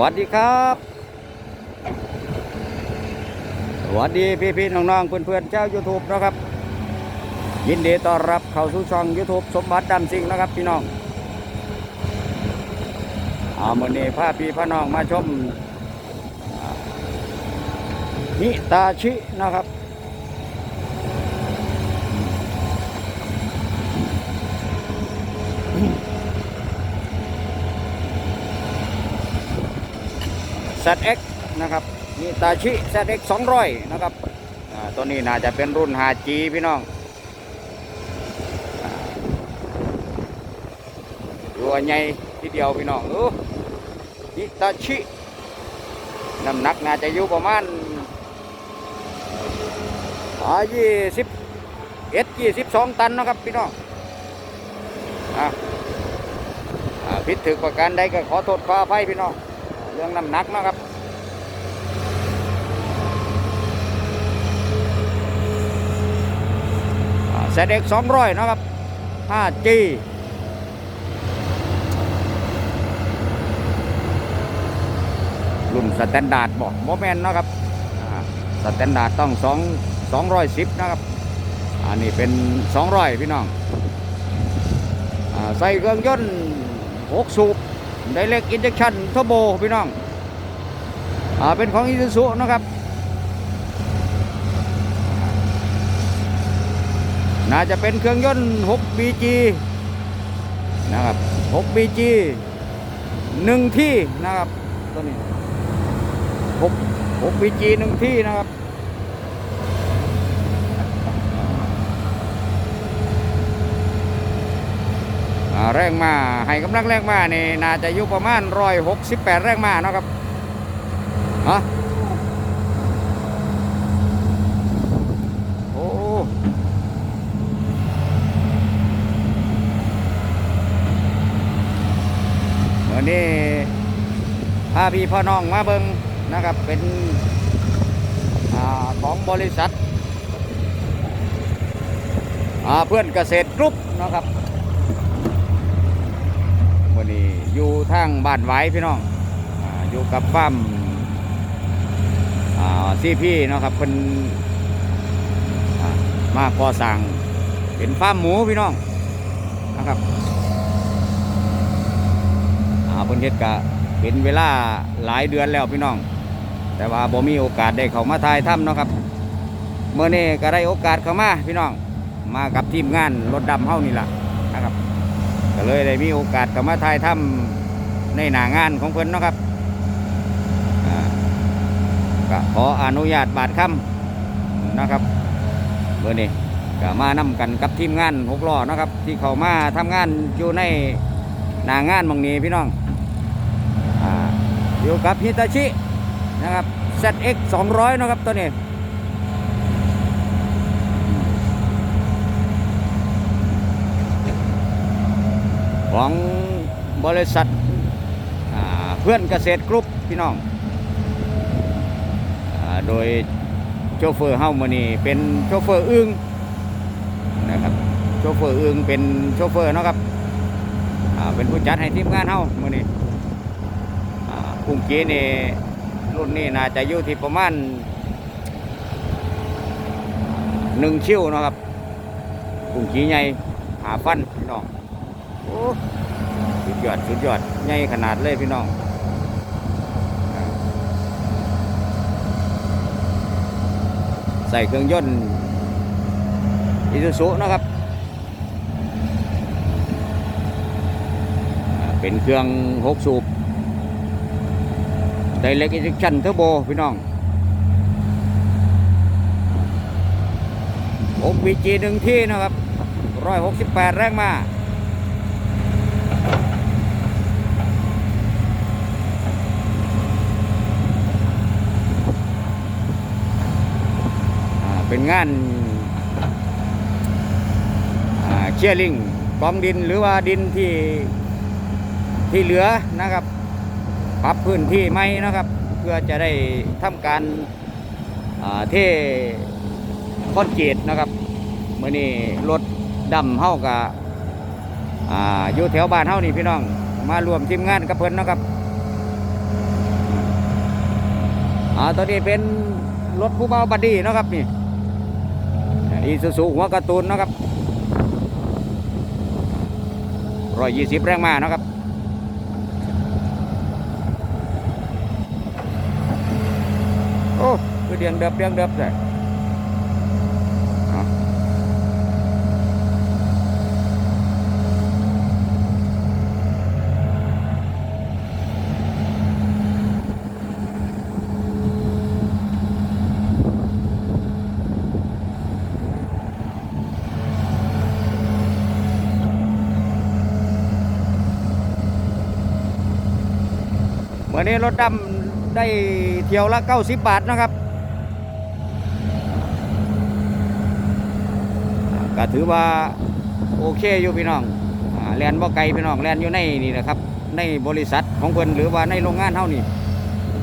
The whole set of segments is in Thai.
วัสดีครับ สวัสดีพี่พี่น้องๆเพื่อนๆเจ้า YouTube นะครับ ยินดีต้อนรับเข้าสู่ช่อง YouTube สมบัติดำซิงนะครับพี่น้องอามื่อนี้พาพี่พาน้องมาชมนิตาชินะครับ ZX นะครับนี่ตาชิ ZX 200 นะครับอ่าตัวนี้น่าจะเป็นรุ่น 5G พี่น้องอ่ารัวใหญ่ทีเดียวพี่น้องออนี่ตาชิน้ำหนักน่าจะอยู่ประมาณอายี่สิบเอ็ดยี่สิบสองตันนะครับพี่น้องอ่าอ่าผิดถึกประการใดก็ขอโทษขออภัยพี่น้อง เรื่องน้ำหนักนะครับเซตเอ็กสองร้อยนะครับ 5G รุ่นสแตนดาร์ดบอกโมเมนต์นะครับสแตนดาร์ดต้อง2 210นะครับ อันนี้เป็น200พี่น้องอใส่เครื่องยนต์6สูบ ไดเล็กอินเจคชั่นทโบพี่น้องอ่าเป็นของอิซูซุนะครับน่าจะเป็นเครื่องยนต์ 6BG นะครับ 6BG หนึ่งที่นะครับตัวนี้6 6BG หนึ่งที่นะครับ แรงมาให้กำลังแรงมานี่น่าจะอยู่ประมาณร้อยหกสิบแปดแรงมาเนาะครับฮะโอ้วันนี้พาพี่พ่อน้องมาเบิงนะครับเป็นอของบริษัทอาเพื่อนเกษตรกรุ๊ปนะครับ วันนี้อยู่ทางบ้านไว้พี่น้องออยู่กับฟาร์มซีพี่เนาะครับเป็นอ่มาก่อสร้างเป็นฟาร์มหมูพี่น้องนะครับอาเพิ่นเฮ็ดกะเป็นเวลาหลายเดือนแล้วพี่น้อง แต่ว่าบ่มีโอกาสได้เข้ามาถ่ายถ้ำเนาะครับเมื่อนี้ก็ได้โอกาสเข้ามาพี่น้อง มากับทีมงานรถดำเฮานี่ล่ะนะ ก็เลยได้มีโอกาสเข้ามาถ่ายทำในหนางานของเพิ่นนะครับอ่าก็ขออนุญาตบาดคำนะครับเบอร์นี้ก็มานำกันกับทีมงานหกล้อนะครับ ที่เขามาทำงานอยู่ในหนางานหมองนี้พี่น้องอ่าอยู่กับฮิตาชินะครับ ZX 200 นะครับตัวนี้ ของบริษัทเพื่อนเกษตรกรุ๊ปพี่น้องอโดยโชเฟอร์เฮ้ามานี่เป็นโชเฟอร์อึ้งนะครับโชเฟอร์อึ้งเป็นโชเฟอร์เนาะครับเป็นผู้จัดให้ทีมงานเฮ้ามานี่กุ้งกีนี่รุ่นนี้น่าจะอยู่ที่ประมาณหนึ่งชิวนะครับกุ้งกีใหญ่หาฟันพี่น้อง โอ้สุดยอดสุดยอดใหญ่ขนาดเลยพี่น้องใส่เครื่องยนต์อิซูซุนะครับ เป็นเครื่องหกสูบไดเล็กอิน c ชั่นเทอร์โบพี่น้อง6 VG หนึ่งที่นะครับ 168 แรงมา อ่าเป็น งานเชียร์ลิงกองดินหรือว่าดินที่ที่เหลือนะครับปรับพื้นที่ไหมนะครับ เพื่อจะได้ทำการอ่าเทคอนเกรีตนะครับเมื่อนี้รถดำเฮากับอยู่แถวบ้านเฮานี่พี่น้อง มารวมทีมงานกับเพิ่นนะครับอ่าตัวนี้เป็นรถผู้เบาบัดดี้นะครับนี่ อีซูซูหัวการ์ตูนนะครับร้อยยี่สิบแรงมานะครับโอ้คือเดียงเดับเดียงเดับเลย วันนี้รถดำได้เที่ยวละ 90 บาทนะครับก็ถือว่าโอเคอยู่พี่น้องแลนบ่ไกลพี่น้องแลนอยู่ในนี่นะครับ ในบริษัทของเพิ่นหรือว่าในโรงงานเท่านี่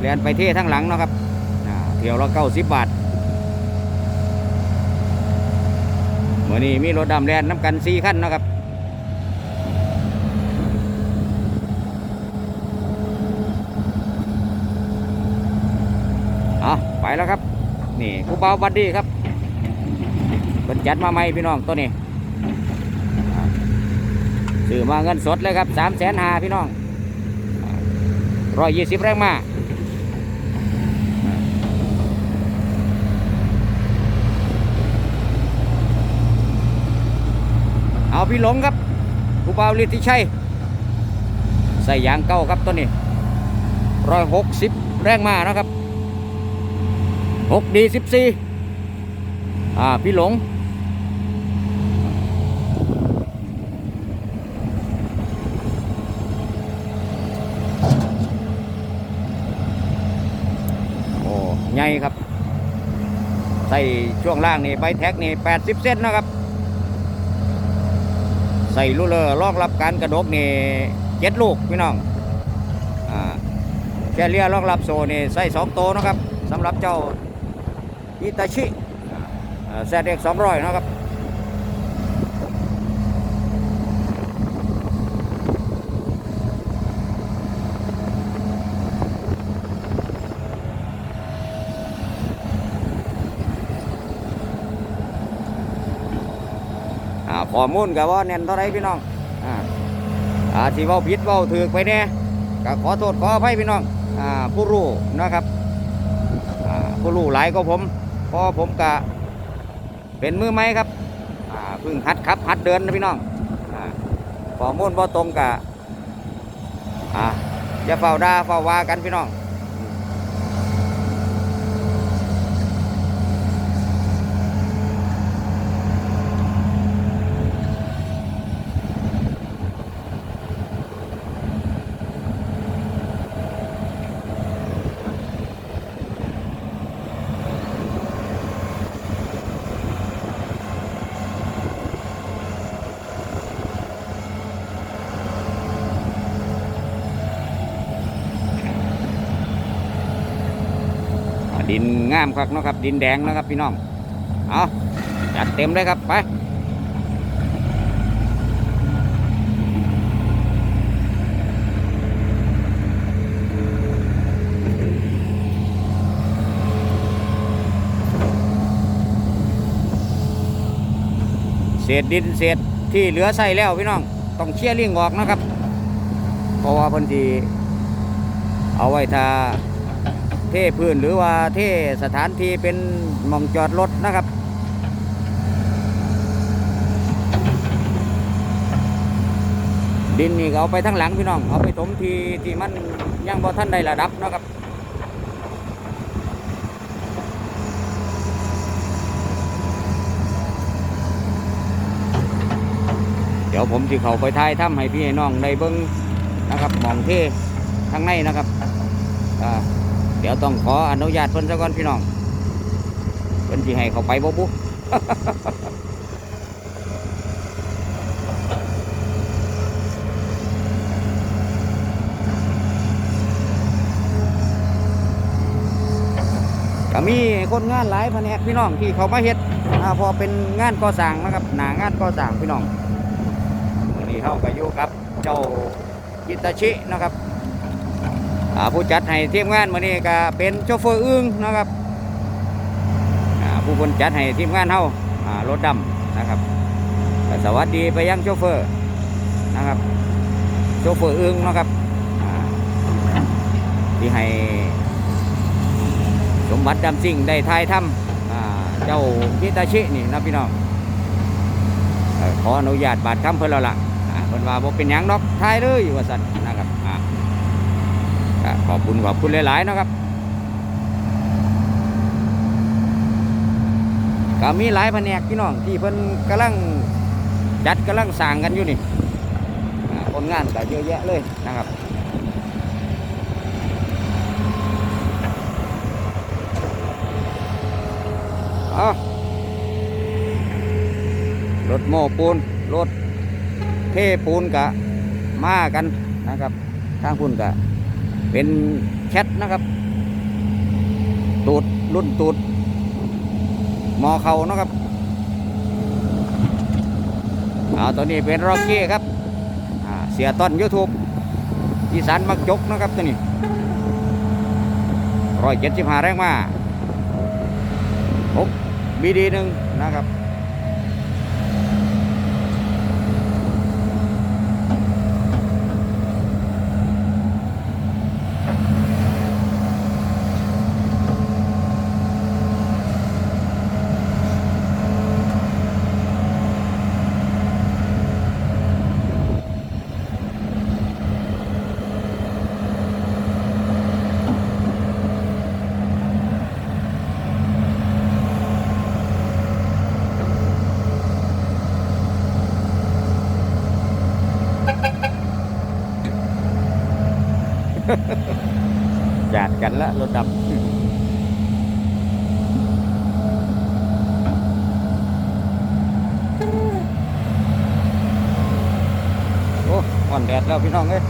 แลนไปเท่ทั้งหลังนะครับเที่ยวละเก้าสิบบาทเมื่อนี้มีรถดำแลนน้ำกันสี่ขั้นนะครับเอาไป แล้วครับ นี่ผู้เบาบัดดี้ครับเป็นจัดมาใหม่พี่น้องตัวนี้ซื้อมาเงินสดเลยครับสามแสนหาพี่น้องร้อยยี่สิบแรงมาเอาพี่หลงครับผู้เบาลิทธิชัยใส่ยางเก้าครับตัวนี้ร้อยหกสิบแรงมานะครับ หกดีสิบสี่อ่า พี่หลง โอ้ใหญ่ครับ ใส่ช่วงล่างนี่ใบแท็กนี่ 80เส้นนะครับ ใส่ลูเลอร์รองรับการกระดกนี่เจ็ดลูกพี่น้อง อ่าแคเรียรองรับโซนี่ใส่สองโตนะครับสำหรับเจ้า อิตาชิแซดเอ็กสองร้อยนะครับอ่าข้อมูลกับว่าเน้นเท่าไรพี่น้องอ่าที่ว่าผิดว่าถือไปเนี่ยก็ขอโทษขออภัยพี่น้องอ่าผู้รู้นะครับอ่าผู้รู้หลายก็ผม พอผมกะเป็นมือไม้ครับพึ่งหัดขับหัดเดินนะพี่น้องอ่าข้อมูลบ่ตรงกะอ่าอย่าเฝ้าด่าเฝ้าว่ากันพี่น้อง ดินงามครับนะครับ ดินแดงนะครับพี่น้อง เอาจัดเต็มเลยครับไปเศษดินเศษที่เหลือใส่แล้วพี่น้อง ต้องเชี่ยเลี่งออกนะครับ เพราะว่าพันธีเอาไว้ทา เท่พื้นหรือว่าเท่สถานที่เป็นหมองจอดรถนะครับ ดินนี่เอาไปทั้งหลังพี่น้อง เอาไปถมทีที่มันยังบ่ท่านได้ระดับนะครับเดี๋ยวผมจะเข้าไปท้ายถ้ำให้พี่น้องได้เบิ้งนะครับมองเท่ข้างในนะครับอ่า เดี๋ยวต้องขออนุญาตเพิ่นซะก่อนพี่น้องเพิ่นสิให้เขาไปบ่บุก็มีคนงานหลายแผนกพี่น้องที่เขามาเฮ็ดพอเป็นงานก่อสร้างนะครับหนางานก่อสร้างพี่น้องวันนี้เขาก็อยู่กับ เจ้ายิตาชินะครับ ผู้จัดให้ทีมงานมื้อนี้ก็เป็นโชเฟอร์อึ้งนะครับผู้คนจัดให้ทีมงานเฮาอ่ารถดำนะครับสวัสดีไปยังโชเฟอร์นะครับโชเฟอร์อึ้งนะครับที่ให้สมบัติดำสิ่งได้ทายทำเจ้าฮิตาชินี่นะพี่น้องขออนุญาตบาดคำเพิ่นแล้วล่ะเพิ่นว่าบ่เป็นหยังดอกทายเลยว่าซั่นนะครับอ่าก็ ขอบคุณขอบคุณหลายๆนะครับก็มีหลายแผนกพี่น้องที่เพิ่นกำลังจัดกำลังสร้างกันอยู่นี่อ่าผลงานก็เยอะแยะเลยนะครับรถโม้ปูน รถเทปูนกะมากันนะครับ ทางพุ่นกะ เป็นแคทนะครับ ตูดรุ่นตูดมอเขานะครับอ่าตัวนี้เป็นร็อกกี้ครับเสียต้นยูทูบอีสานมักจกนะครับตัวนี้ร้อยเจ็ดสิบห้าแรงมาหกบีดีหนึ่งนะครับ จาดกันละรถดำโอ้อ่อนแดดแล้วพี่น้องเอ้ย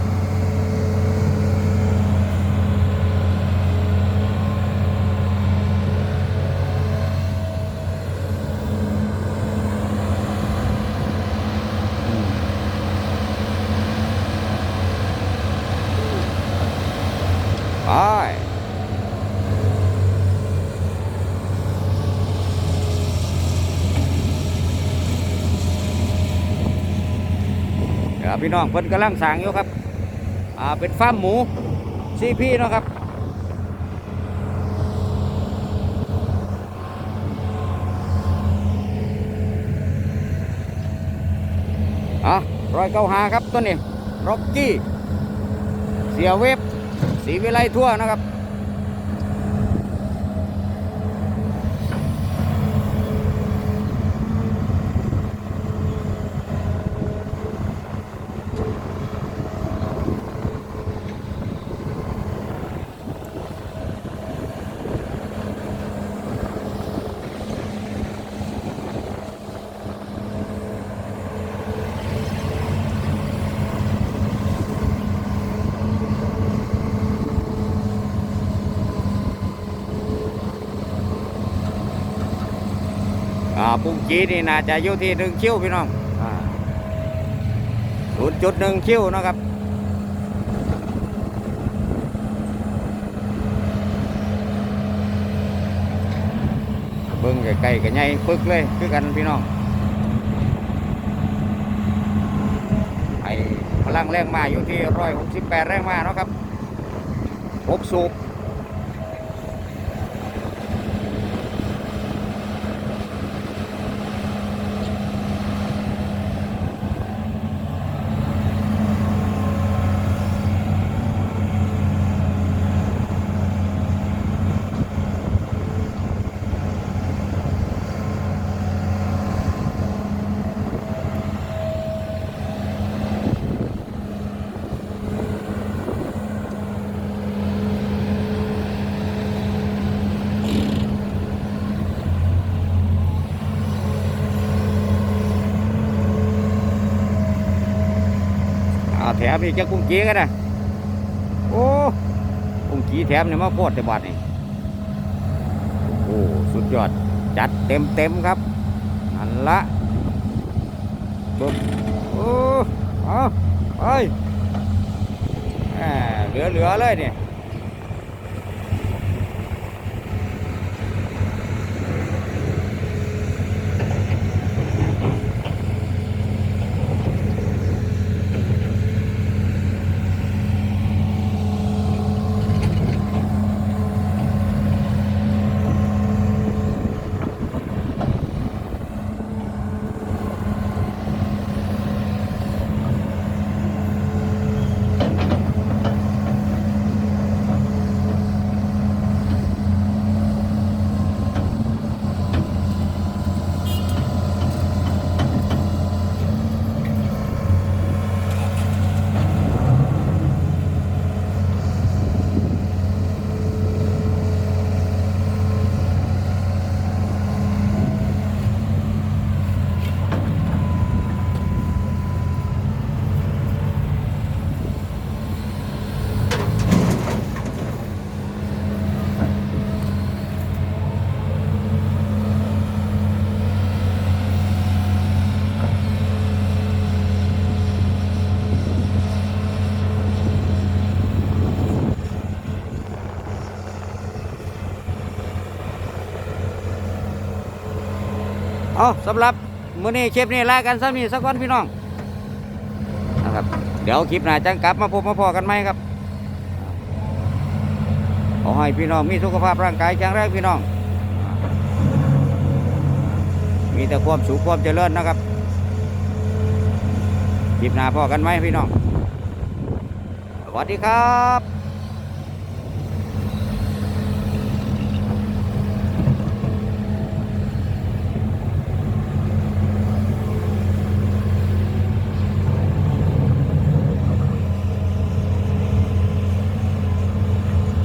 พี่น้องเพิ่นกำลังสั่งอยู่ครับอ่าเป็นฟาร์มหมูซีพีนาะครับอะร้อยเก้าหาครับตัวนี้ร็อกกี้ เสียเวฟสีวิไลทั่วนะครับ ปุ่งจีนี่น่าจะอยู่ที่หนึ่งคิ้วพี่น้องศูนย์จุดหนึ่งคิ้วนะครับเบิ้งใกล้ๆกันใหญ่ปึกเลยคือกันพี่น้องไอ้พลังแรงมาอยู่ที่ร้อยหกสิบแปดแรงมาเนาะครับหกสูบ มอีกจะกุ้งกี้กันนะโอ้กุ้งกี้แถมเนี่ยมาโพดแต่บัดนี่โอ้สุดยอดจัดเต็มเต็มครับอันละบึ้มโอ้เอาไปเหลือเหลือๆเลยเนี่ย เอาสำหรับมื้อนี้คลิปนี้ลากันซ้ำนี้สักวันพี่น้องนะครับ เดี๋ยวคลิปหน้าจังกลับมาพบมาพอกันไหมครับขอให้พี่น้องมีสุขภาพร่างกายแข็งแรงพี่น้อง มีแต่ความสุขความเจริญนะครับคลิปหน้าพอกันไหมพี่น้องสวัสดีครับ